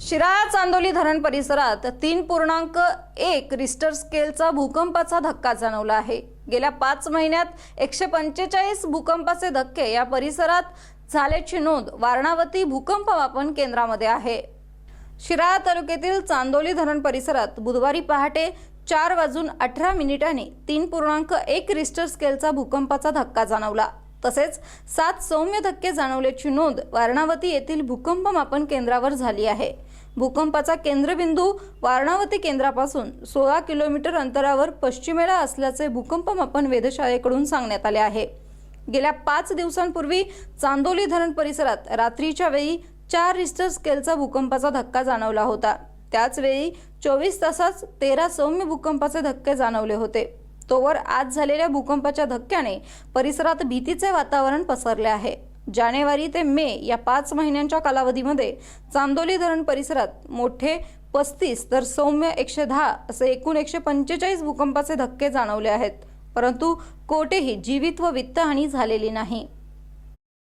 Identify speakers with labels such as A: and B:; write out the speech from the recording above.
A: शिराळा चांदोली धरण परिसरात तीन पूर्णांक एक रिस्टर स्केलचा भूकंपाचा धक्का जाणवला आहे. गेल्या पाच महिन्यात एकशे पंचेचाळीस भूकंपाचे धक्के या परिसरात झाल्याची नोंद वारणावती भूकंप मापन केंद्रामध्ये आहे. शिराळा तालुक्यातील चांदोली धरण परिसरात बुधवारी पहाटे चार वाजून अठरा मिनिटांनी तीन पूर्णांक एक रिस्टर स्केलचा भूकंपाचा धक्का जाणवला. तसेच सात सौम्य धक्के जाणवल्याची नोंद वारणावती येथील भूकंप मापन केंद्रावर झाली आहे. भूकंपाचा केंद्रबिंदू वारणावती केंद्रापासून सोळा किलोमीटर अंतरावर पश्चिमेला असल्याचे भूकंप मापन वेधशाळेकडून सांगण्यात आले आहे. गेल्या पाच दिवसांपूर्वी चांदोली धरण परिसरात रात्रीच्या वेळी चार रिस्टर स्केलचा भूकंपाचा धक्का जाणवला होता. त्याचवेळी चोवीस तासात तेरा सौम्य भूकंपाचे धक्के जाणवले होते. तोवर आज झालेल्या भूकंपाच्या धक्क्याने परिसरात भीतीचे वातावरण पसरले आहे. जानेवारी ते मे या पाच महिन्यांच्या कालावधीमध्ये चांदोली धरण परिसरात मोठे पस्तीस तर सौम्य एकशे दहा असे एकूण एकशे पंचेचाळीस भूकंपाचे धक्के जाणवले आहेत. परंतु कोठेही जीवित व वित्तहानी झालेली नाही.